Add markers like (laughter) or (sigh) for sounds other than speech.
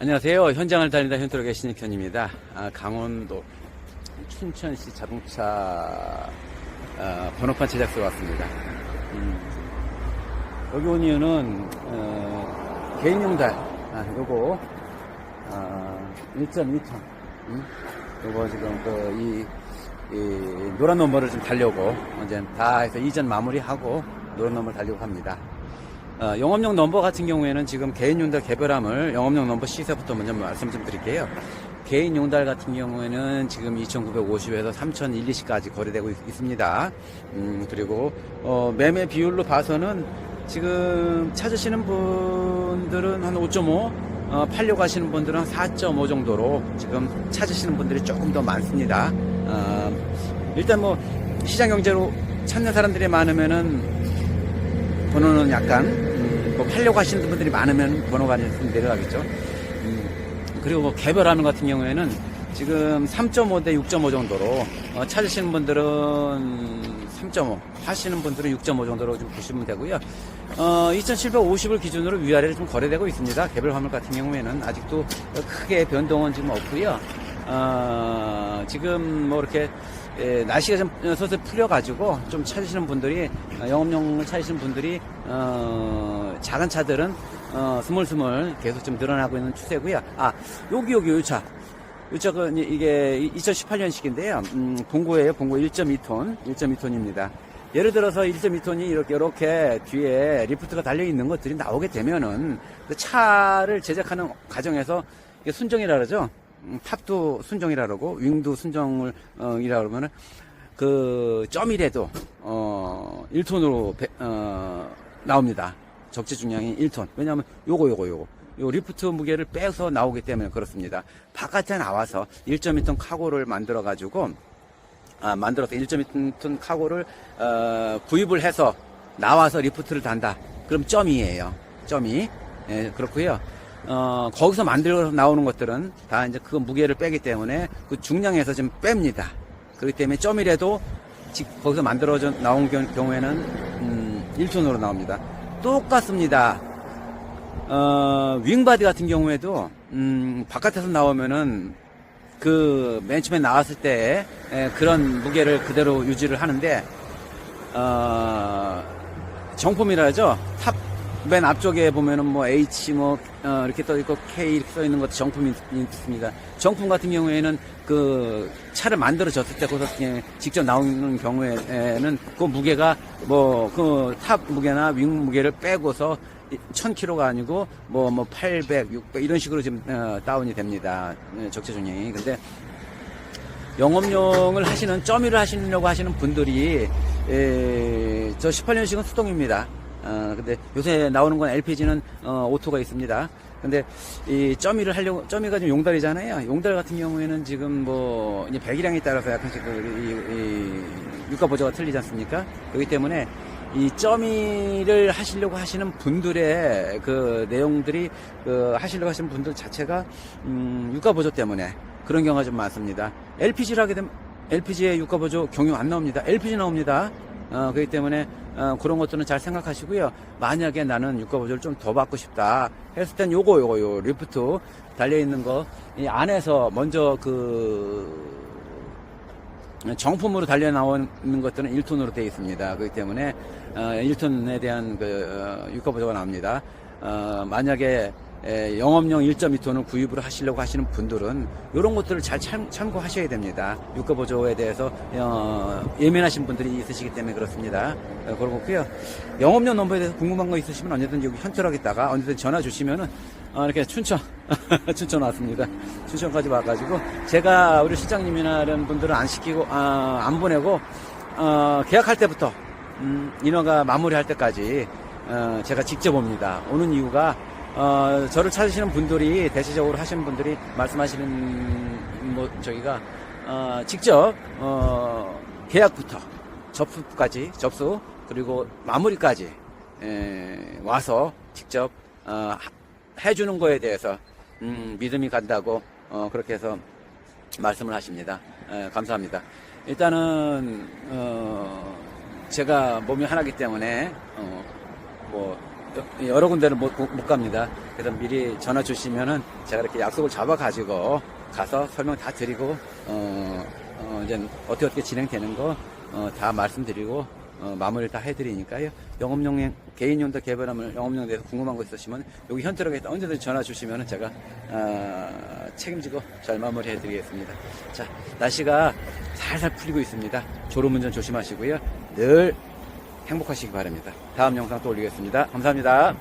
안녕하세요. 현장을 달리다 현토록의 신익현입니다. 아, 강원도 춘천시 자동차 아, 번호판 제작소에 왔습니다. 음, 여기 온 이유는 어, 개인용 달 아, 요거 아, 1.2톤 음? 요거 지금 그 이, 이 노란 넘버를 좀 달려고 이제 다 해서 이전 마무리하고 노란 넘버를 달려고 합니다. 어, 영업용 넘버 같은 경우에는 지금 개인 용달 개별함을 영업용 넘버 시세부터 먼저 말씀 좀 드릴게요. 개인 용달 같은 경우에는 지금 2,950에서 3,012시까지 거래되고 있, 습니다 음, 그리고 어, 매매 비율로 봐서는 지금 찾으시는 분들은 한 5.5, 어, 팔려고 하시는 분들은 한4.5 정도로 지금 찾으시는 분들이 조금 더 많습니다. 어, 일단 뭐 시장 경제로 찾는 사람들이 많으면은 번호는 약간 음, 뭐 팔려고 하시는 분들이 많으면 번호가 좀 내려가겠죠. 음, 그리고 뭐 개별하는 같은 경우에는 지금 3.5 대 6.5 정도로 어, 찾으시는 분들은 3.5 하시는 분들은 6.5 정도로 좀 보시면 되고요. 어, 2,750을 기준으로 위아래로 좀 거래되고 있습니다. 개별 화물 같은 경우에는 아직도 크게 변동은 지금 없고요. 어, 지금 뭐 이렇게 예, 날씨가 좀 서서히 풀려가지고 좀 찾으시는 분들이 어, 영업용을 찾으시는 분들이 어, 작은 차들은 어, 스물스물 계속 좀 늘어나고 있는 추세고요. 아 여기 여기 요 차. 이 차가 이게 2018년식인데요. 음, 봉고예요. 봉고 1.2톤, 1.2톤입니다. 예를 들어서 1.2톤이 이렇게 이렇게 뒤에 리프트가 달려 있는 것들이 나오게 되면은 그 차를 제작하는 과정에서 순정이라 그러죠. 음, 탑도 순정이라 그러고 윙도 순정을 어, 이라 그러면은 그 점이라도 어 1톤으로 어, 나옵니다. 적재 중량이 1톤. 왜냐하면 요거 요거 요거 요 리프트 무게를 빼서 나오기 때문에 그렇습니다. 바깥에 나와서 1.2톤 카고를 만들어 가지고 아, 만들어서 1.2톤 카고를 어, 구입을 해서 나와서 리프트를 단다. 그럼 점이에요. 점이 예, 그렇고요. 어, 거기서 만들어서 나오는 것들은 다 이제 그 무게를 빼기 때문에 그 중량에서 좀 뺍니다. 그렇기 때문에 점이라도 직 거기서 만들어져 나온 경- 경우에는 음, 1톤으로 나옵니다. 똑같습니다. 어, 윙바디 같은 경우에도 음, 바깥에서 나오면은 그 맨 처음에 나왔을 때 에, 그런 무게를 그대로 유지를 하는데 어, 정품이라 하죠. 탑 맨 앞쪽에 보면은 뭐 H 뭐 어, 이렇게 떠 있고 K 이렇게 써 있는 것도 정품이 있습니다. 정품 같은 경우에는 그 차를 만들어졌을 때 그냥 직접 나오는 경우에는 그 무게가 뭐 그 탑 무게나 윙 무게를 빼고서 1000kg가 아니고 뭐 뭐 800, 600 이런 식으로 지금 어, 다운이 됩니다. 네, 적재 중량이. 근데 영업용을 하시는 점유를 하시려고 하시는 분들이 에, 저 18년식은 수동입니다. 어, 근데 요새 나오는 건 LPG는 어, 오토가 있습니다. 근데 이 점이를 하려고 점이가 좀 용달이잖아요. 용달 같은 경우에는 지금 뭐 이제 배기량에 따라서 약간씩 그, 이, 이 유가 보조가 틀리지 않습니까? 그렇기 때문에 이 점이를 하시려고 하시는 분들의 그 내용들이 그 하시려고 하시는 분들 자체가 음, 유가 보조 때문에 그런 경우가 좀 많습니다. LPG를 하게 되면 LPG의 유가 보조 경유 안 나옵니다. LPG 나옵니다. 어, 그렇기 때문에 어, 그런 것들은 잘 생각하시고요. 만약에 나는 유가 보조를 좀 더 받고 싶다 했을 땐 요거 요거 요 리프트 달려 있는 거 이 안에서 먼저 그 정품으로 달려 나오는 것들은 1톤으로 되어 있습니다. 그렇기 때문에 어, 1톤에 대한 그 어, 유가 보조가 나옵니다. 어, 만약에 에, 영업용 1.2톤을 구입을 하시려고 하시는 분들은 이런 것들을 잘 참, 참고하셔야 됩니다. 유가 보조에 대해서 어, 예민하신 분들이 있으시기 때문에 그렇습니다. 어, 그렇고요. 영업용 넘버에 대해서 궁금한 거 있으시면 언제든지 여기 현철하겠다가 언제든지 전화 주시면은 어, 이렇게 춘천 (laughs) 춘천 왔습니다. 춘천까지 와가지고 제가 우리 실장님이나 이런 분들은 안 시키고 아, 안 보내고 어, 계약할 때부터 음, 인허가 마무리할 때까지 어, 제가 직접 옵니다. 오는 이유가 어, 저를 찾으시는 분들이 대체적으로 하시는 분들이 말씀하시는 뭐 저기가 어, 직접 어, 계약부터 접수까지 접수 그리고 마무리까지 에, 와서 직접 어, 하- 해주는 거에 대해서 음, 믿음이 간다고 어, 그렇게 해서 말씀을 하십니다. 에, 감사합니다. 일단은 어, 제가 몸이 하나기 때문에 어, 뭐 여- 여러 군데를 못, 못- 못 갑니다. 그래서 미리 전화 주시면은 제가 이렇게 약속을 잡아가지고 가서 설명 다 드리고, 어, 어, 이제 어떻게 어떻게 진행되는 거, 어, 다 말씀드리고, 어, 마무리를 다 해드리니까요. 영업용, 개인용도 개발하면 영업용에 대해서 궁금한 거 있으시면 여기 현트럭에 언제든지 전화 주시면은 제가, 어, 책임지고 잘 마무리 해드리겠습니다. 자, 날씨가 살살 풀리고 있습니다. 졸음운전 조심하시고요. 늘 행복하시기 바랍니다. 다음 영상 또 올리겠습니다. 감사합니다.